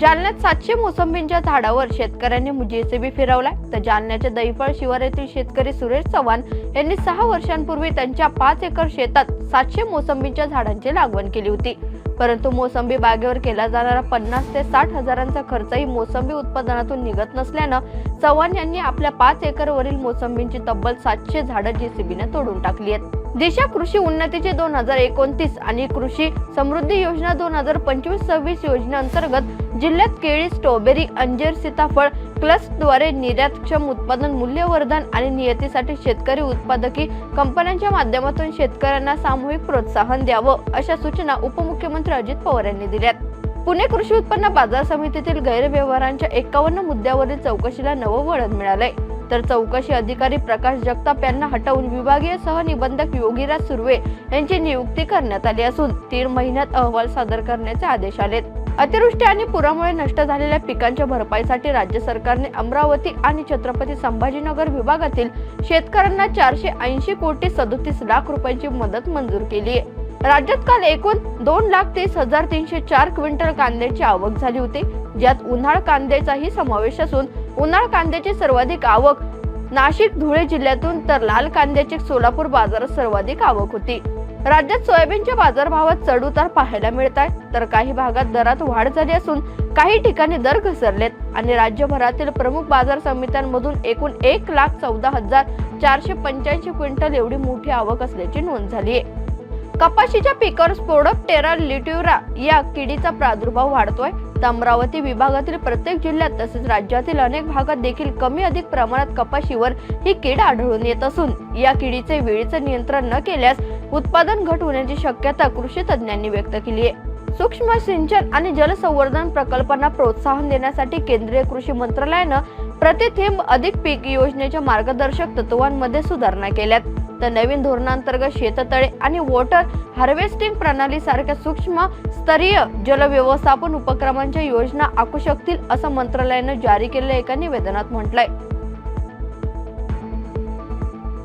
जालन्यात सातशे मोसंबींच्या झाडावर शेतकऱ्यांनी जेसीबी फिरवलाय. तर जालन्याच्या दहीफळ शिवार येथील शेतकरी सुरेश चव्हाण यांनी सहा वर्षांपूर्वी त्यांच्या पाच एकर शेतात सातशे मोसंबींच्या झाडांची लागवण केली होती. परंतु मोसंबी बागेवर केला जाणारा पन्नास ते साठ हजारांचा खर्चही मोसंबी उत्पादनातून निघत नसल्यानं चव्हाण यांनी आपल्या पाच एकरवरील मोसंबींची तब्बल सातशे झाडं जेसीबीने तोडून टाकली आहेत. दिशा कृषी उन्नतीचे दोन हजार एकोणतीस आणि कृषी समृद्धी योजना दोन हजार पंचवीस सव्वीस योजनेअंतर्गत जिल्ह्यात केळी स्ट्रॉबेरी अंजीर सीताफळ क्लस्टद्वारे निर्यातक्षम उत्पादन मूल्यवर्धन आणि नियतीसाठी शेतकरी उत्पादकी कंपन्यांच्या माध्यमातून शेतकऱ्यांना सामूहिक प्रोत्साहन द्यावं अशा सूचना उपमुख्यमंत्री अजित पवार यांनी दिल्यात. पुणे कृषी उत्पन्न बाजार समितीतील गैरव्यवहारांच्या एकावन्न मुद्द्यावरील चौकशीला नवं वळण मिळालंय. तर चौकशी अधिकारी प्रकाश जगताप यांना हटवून विभागीय सहनिबंधक योगीराज सुर्वे यांची नियुक्ती करण्यात आली असून तीन महिन्यात अहवाल सादर करण्याचे आदेश आलेत. अतिवृष्टी आणि पुरामुळे नष्ट झालेल्या पिकांच्या भरपाईसाठी राज्य सरकारने अमरावती आणि छत्रपती संभाजीनगर विभागातील शेतकऱ्यांना चारशे ऐंशी कोटी सदोतीस लाख रुपयांची मदत मंजूर केली आहे. राज्यात काल एकूण दोन लाख तीस हजार तीनशे चार क्विंटल कांद्याची आवक झाली होती. ज्यात उन्हाळ कांद्याचाही समावेश असून उन्हाळ कांद्याची सर्वाधिक आवक. नाशिक धुळे जिल्ह्यातून तर लाल कांद्याची सोलापूर बाजारात सर्वाधिक आवक होती. राज्यात सोयाबीनच्या बाजारभावात चढ उतार पाहायला मिळत आहे तर काही भागात दरात वाढ झाली असून काही ठिकाणी दर घसरलेत आणि राज्यभरातील प्रमुख बाजार समित्यांमधून एकूण एक लाख चौदा हजार चारशे पंच्याऐंशी क्विंटल एवढी मोठी आवक असल्याची नोंद झाली आहे कपाशीच्या पिकावर स्पोडोप्टेरा लिट्युरा या किडीचा प्रादुर्भाव वाढतोय. अमरावती विभागातील प्रत्येक जिल्ह्यात तसेच राज्यातील अनेक भागात देखील कमी अधिक प्रमाणात कपाशीवर ही कीड आढळून येत असून या किडीचे वेळीचे नियंत्रण न केल्यास उत्पादन घट होण्याची शक्यता कृषी तज्ज्ञांनी व्यक्त केली आहे. सूक्ष्म सिंचन आणि जलसंवर्धन प्रकल्पांना प्रोत्साहन देण्यासाठी केंद्रीय कृषी मंत्रालयानं प्रतिथेंब अधिक पीक योजनेच्या मार्गदर्शक तत्वांमध्ये सुधारणा केल्यात. तर नवीन धोरणांतर्गत शेततळे आणि वॉटर हार्वेस्टिंग प्रणाली सारख्या सूक्ष्म स्तरीय जलव्यवस्थापन उपक्रमांच्या योजना आखू शकतील असं मंत्रालयानं जारी केलेल्या एका निवेदनात म्हटलंय.